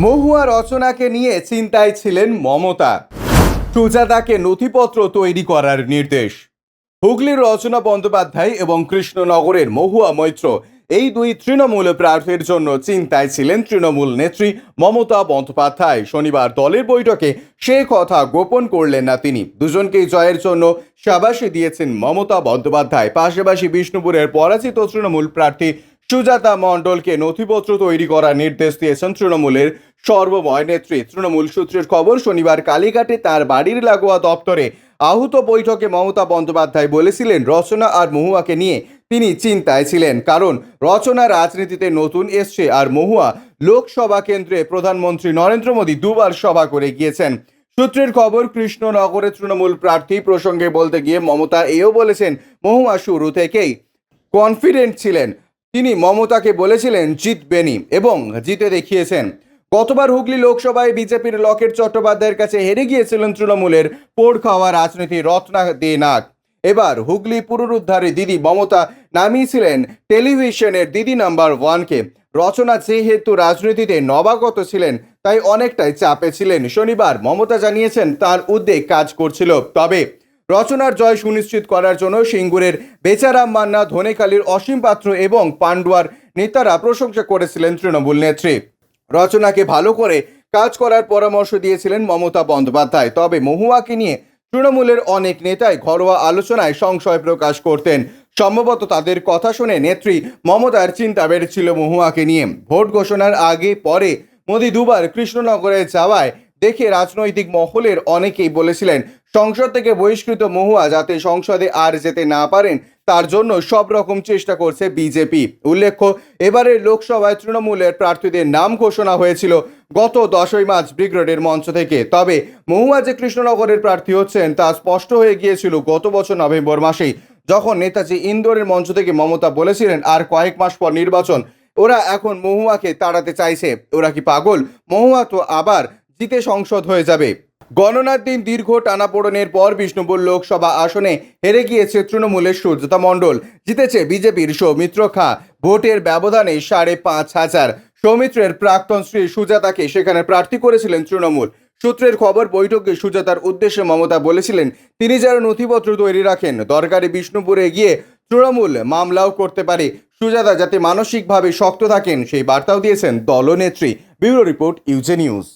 মহুয়া রচনাকে নিয়ে চিন্তায় ছিলেন মমতা। সুজাতাকে নথিপত্র তৈরি করার নির্দেশ। হুগলির রচনা বন্দ্যোপাধ্যায় এবং কৃষ্ণনগরের মহুয়া মৈত্র এই দুই তৃণমূল প্রার্থীর জন্য চিন্তায় ছিলেন তৃণমূল নেত্রী মমতা বন্দ্যোপাধ্যায়। শনিবার দলের বৈঠকে সে কথা গোপন করলেন না তিনি। দুজনকেই জয়ের জন্য সাবাসী দিয়েছেন মমতা বন্দ্যোপাধ্যায়। পাশাপাশি বিষ্ণুপুরের পরাজিত তৃণমূল প্রার্থী সুজাতা মণ্ডলকে নথিপত্র তৈরি করার নির্দেশ দিয়েছেন তৃণমূলের সর্বময় নেত্রী। তৃণমূল সূত্রের খবর, শনিবার কালীঘাটে তার বাড়ির লাগোয়া দপ্তরে আহত বৈঠকে মমতা বন্দ্যোপাধ্যায় বলেছিলেন, রচনা আর মহুয়াকে নিয়ে তিনি চিন্তায় ছিলেন। কারণ, রচনা রাজনীতিতে নতুন এসছে আর মহুয়া লোকসভা কেন্দ্রে প্রধানমন্ত্রী নরেন্দ্র মোদী দুবার সভা করে গিয়েছেন। সূত্রের খবর কৃষ্ণনগরের তৃণমূল প্রার্থী প্রসঙ্গে বলতে গিয়ে মমতা এও বলেছেন, মহুয়া শুরু থেকেই কনফিডেন্ট ছিলেন। তিনি মমতাকে বলেছিলেন জিতবেনই এবং জিতে দেখিয়েছেন। গতবার হুগলি লোকসভায় বিজেপির লকেট চট্টোপাধ্যায়ের কাছে হেরে গিয়েছিলেন তৃণমূলের পোড় খাওয়া রাজনীতি রত্না দে নাগ এবার হুগলি পুনরুদ্ধারে দিদি মমতা নামিয়েছিলেন টেলিভিশনের দিদি নাম্বার ওয়ানকে। রচনা যেহেতু রাজনীতিতে নবাগত ছিলেন, তাই অনেকটাই চাপে ছিলেন। শনিবার মমতা জানিয়েছেন, তার উদ্বেগ কাজ করছিল। তবে রচনার জয় সুনিশ্চিত করার জন্য সিঙ্গুরের বেচারাম মান্না, ধনেকালীর অসীম পাত্র এবং পান্ডুয়ার নেতারা প্রশংসা করেছিলেন তৃণমূল নেত্রী। রচনাকে ভালো করে কাজ করার পরামর্শ দিয়েছিলেন মমতা বন্দ্যোপাধ্যায়। তবে মহুয়াকে নিয়ে তৃণমূলের অনেক নেতাই ঘরোয়া আলোচনায় সংশয় প্রকাশ করতেন। সম্ভবত তাদের কথা শুনে নেত্রী মমতার চিন্তা বেড়েছিল মহুয়াকে নিয়ে। ভোট ঘোষণার আগে পরে মোদী দুবার কৃষ্ণনগরে যাওয়ায় দেখে রাজনৈতিক মহলের অনেকেই বলেছিলেন, সংসদ থেকে বহিষ্কৃত মহুয়া যাতে সংসদে আর যেতে না পারেন, তার জন্য সব রকম চেষ্টা করছে বিজেপি। উল্লেখ্য, এবারের লোকসভায় তৃণমূলের প্রার্থীদের নাম ঘোষণা হয়েছিল গত দশই মার্চ ব্রিগেডের মঞ্চ থেকে। তবে মহুয়া যে কৃষ্ণনগরের প্রার্থী হচ্ছেন, তা স্পষ্ট হয়ে গিয়েছিল গত বছর নভেম্বর মাসেই, যখন নেতাজি ইন্দোরের মঞ্চ থেকে মমতা বলেছিলেন, আর কয়েক মাস পর নির্বাচন। ওরা এখন মহুয়াকে তাড়াতে চাইছে। ওরা কি পাগল? মহুয়া তো আবার জিতে সংসদ হয়ে যাবে। গণনার দিন দীর্ঘ টানাপোড়েনের পর বিষ্ণুপুর লোকসভা আসনে হেরে গিয়েছে তৃণমূলের সুজাতা মণ্ডল। জিতেছে বিজেপির সৌমিত্র খা। ভোটের ব্যবধানে সাড়ে পাঁচ হাজার। সৌমিত্রের প্রাক্তন শ্রী সুজাতাকে সেখানে প্রার্থী করেছিলেন তৃণমূল। সূত্রের খবর, বৈঠকে সুজাতার উদ্দেশ্যে মমতা বলেছিলেন, তিনি যারা নথিপত্র তৈরি রাখেন। দরকারি বিষ্ণুপুরে গিয়ে তৃণমূল মামলাও করতে পারে। সুজাতা যাতে মানসিকভাবে শক্ত থাকেন, সেই বার্তাও দিয়েছেন দলনেত্রী। Bureau report, UJ news.